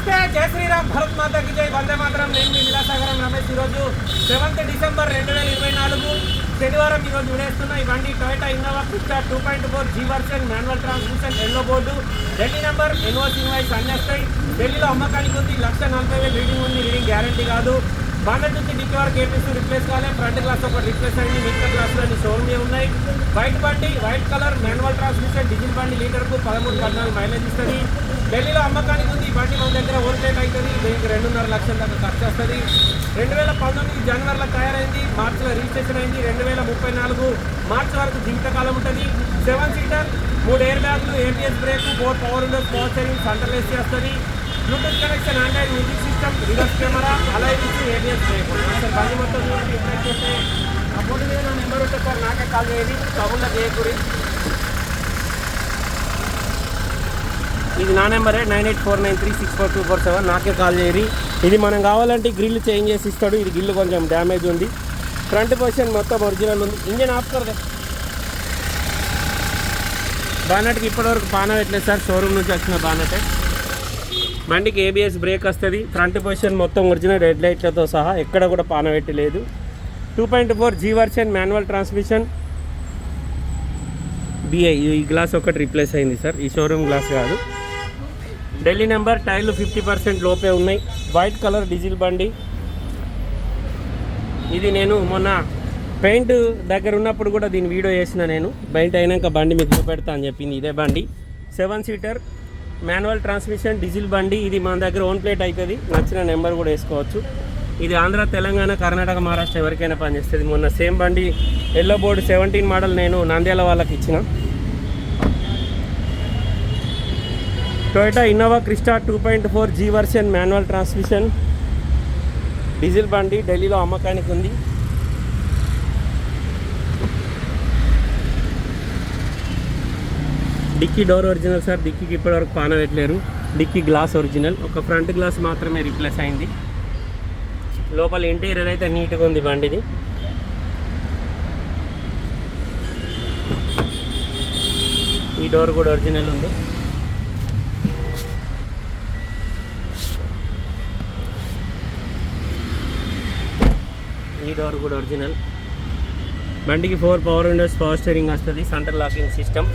నమస్తే జయ శ్రీరామ్ భరత్ మాతకి జై వందే మాత్రం. నేను మీ విలాసాగరం రమేష్. ఈరోజు సెవెంత్ డిసెంబర్ రెండు వేల ఇరవై నాలుగు శనివారం ఈరోజు వినేస్తున్న ఈ వండి Toyota Innova Crysta two point four G version manual transmission yellow board Delhi number NOC invoice అందేస్తాయి ఢిల్లీలో అమ్మకానికి ఉంది లక్ష నలభై వేలు రీడింగ్ ఉంది రీడింగ్ గ్యారంటీ కాదు. బండెడ్ నుంచి డిక్కి వరకు ఏపీసీ రిప్లేస్ కాలే ఫ్రంట్ గ్లాస్ ఒకటి రిప్లేస్ అయింది మిగతా గ్లాసులు షోరూమే ఉన్నాయి. వైట్ బండి white colour manual transmission diesel బండి లీటర్కు పదమూడు పద్నాలుగు మైలేజ్ ఇస్తుంది. ఢిల్లీలో అమ్మకానికి ఉంది ఓవర్టేక్ అవుతుంది దీనికి రెండున్నర లక్షల దాకా ఖర్చు వస్తుంది. రెండు వేల పంతొమ్మిది జనవరిలో తయారైంది. మార్చిలో రిజిస్ట్రేషన్ అయింది. రెండు వేల ముప్పై నాలుగు మార్చి వరకు జీవితకాలం ఉంటుంది. సెవెన్ సీటర్ మూడు ఎయిర్ బ్యాగ్లు ABS brake four power windows power steering centre AC వస్తుంది. Bluetooth connection Android music system reverse camera అలా ఇచ్చి ఏబిఎస్ బ్రేక్. అసలు బండి మొత్తం చూడండి ఇన్వెస్ట్ చేస్తే అప్పుడు మీద నా నెంబర్ ఉంటుంది సార్ నాకే కాల్ చేయండి. కబుర్లో గురించి ఇది నా నెంబరే nine eight four nine three six four two four seven. నాకే కాల్ చేయరి. ఇది మనం కావాలంటే గ్రిల్ చేంజ్ చేసి ఇస్తాడు. ఇది గ్రిల్ కొంచెం డ్యామేజ్ ఉంది. ఫ్రంట్ పొజిషన్ మొత్తం ఒరిజినల్ ఉంది. ఇంజన్ ఆఫ్ బానట్కి ఇప్పటివరకు పాన పెట్టలేదు సార్? షోరూమ్ నుంచి వచ్చిన బానటే. బండికి ఏబిఎస్ బ్రేక్ వస్తుంది. ఫ్రంట్ పొజిషన్ మొత్తం ఒరిజినల్ రెడ్ లైట్లతో సహా ఎక్కడ కూడా పాన పెట్టలేదు two point four G version manual transmission. BI ఈ గ్లాస్ ఒకటి రీప్లేస్ అయింది సార్. ఈ షోరూమ్ గ్లాస్ కాదు. ఢిల్లీ నెంబర్ టైర్లు ఫిఫ్టీ పర్సెంట్ లోపే ఉన్నాయి. వైట్ కలర్ డీజిల్ బండి. ఇది నేను మొన్న పెయింట్ దగ్గర ఉన్నప్పుడు కూడా దీని వీడియో చేసిన నేను. పెయింట్ అయినాక బండి మీకు చూపెడతా అని చెప్పింది ఇదే బండి. Seven seater manual transmission diesel బండి. ఇది మన దగ్గర ఓన్ ప్లేట్ అవుతుంది నచ్చిన నెంబర్ కూడా వేసుకోవచ్చు. ఇది ఆంధ్ర తెలంగాణ కర్ణాటక మహారాష్ట్ర ఎవరికైనా పనిచేస్తుంది. మొన్న సేమ్ బండి ఎల్లో బోర్డు సెవెంటీన్ మోడల్ నేను నంద్యాల వాళ్ళకి ఇచ్చిన. Toyota Innova Crysta two point four G version manual transmission. Diesel బండి ఢిల్లీలో అమ్మకానికి ఉంది. డిక్కీ డోర్ ఒరిజినల్ సార్ డిక్కీకి ఇప్పటివరకు పాన పెట్టలేరు. Dicky glass original. ఒక ఫ్రంట్ గ్లాస్ మాత్రమే రీప్లేస్ అయింది. లోపల ఇంటీరియర్ అయితే నీట్గా ఉంది బండిది. ఈ డోర్ కూడా ఒరిజినల్ ఉంది. ఈ డోర్ కూడా ఒరిజినల్ బండికి four power windows power steering వస్తుంది సెంటర్ లాకింగ్ సిస్టమ్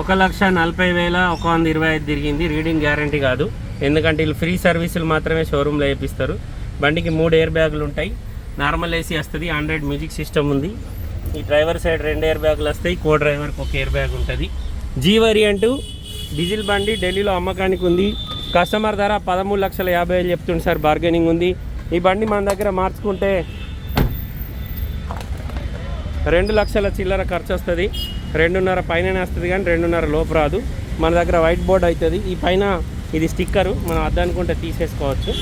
ఒక లక్ష నలభై వేల ఒక వంద ఇరవై ఐదు తిరిగింది రీడింగ్ గ్యారంటీ కాదు. ఎందుకంటే వీళ్ళు ఫ్రీ సర్వీసులు మాత్రమే షోరూంలో వేపిస్తారు. బండికి మూడు ఎయిర్ బ్యాగులు ఉంటాయి. నార్మల్ ఏసీ వస్తుంది ఆండ్రాయిడ్ మ్యూజిక్ సిస్టమ్ ఉంది. ఈ డ్రైవర్ సైడ్ రెండు ఎయిర్ బ్యాగులు వస్తాయి కో డ్రైవర్కి ఒక ఎయిర్ బ్యాగ్ ఉంటుంది. జీ వేరియంట్ డీజిల్ బండి ఢిల్లీలో అమ్మకానికి ఉంది. కస్టమర్ ధర పదమూడు లక్షల యాభై వేలు చెప్తుంది సార్ బార్గెనింగ్ ఉంది. ఈ బండి మన దగ్గర మార్చుకుంటే రెండు లక్షల చిల్లర ఖర్చు వస్తుంది రెండున్నర పైన వస్తుంది కానీ రెండున్నర లోపు రాదు. మన దగ్గర వైట్ బోర్డ్ అవుతుంది ఈ పైన ఇది స్టిక్కరు. మనం అద్దనుకుంటే తీసేసుకోవచ్చు.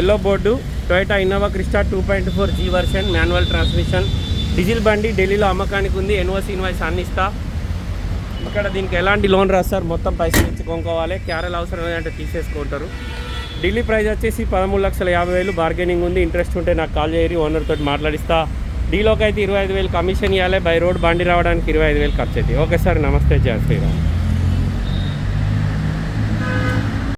Yellow board Toyota Innova Crysta two point four G version manual transmission. Diesel బండి ఢిల్లీలో అమ్మకానికి ఉంది ఎన్ఓసి ఇన్వాయిస్ అందిస్తా. ఇక్కడ దీనికి ఎలాంటి లోన్ రాస్తారు? మొత్తం పైసలు ఇచ్చి కొనుక్కోవాలి. క్యారెల్ అవసరం లేదంటే తీసేసుకుంటారు. ఢిల్లీ ప్రైస్ వచ్చేసి పదమూడు లక్షల యాభై వేలు. బార్గెనింగ్ ఉంది. ఇంట్రెస్ట్ ఉంటే నాకు కాల్ చేయరు. ఓనర్ తోటి మాట్లాడిస్తా. డీలోకి అయితే ఇరవై ఐదు వేలు కమిషన్ ఇవ్వాలి బై రోడ్ బండి రావడానికి ఇరవై ఐదు వేలు ఖర్చు అయితే ఓకే సార్. నమస్తే. జయ శ్రీరామ్.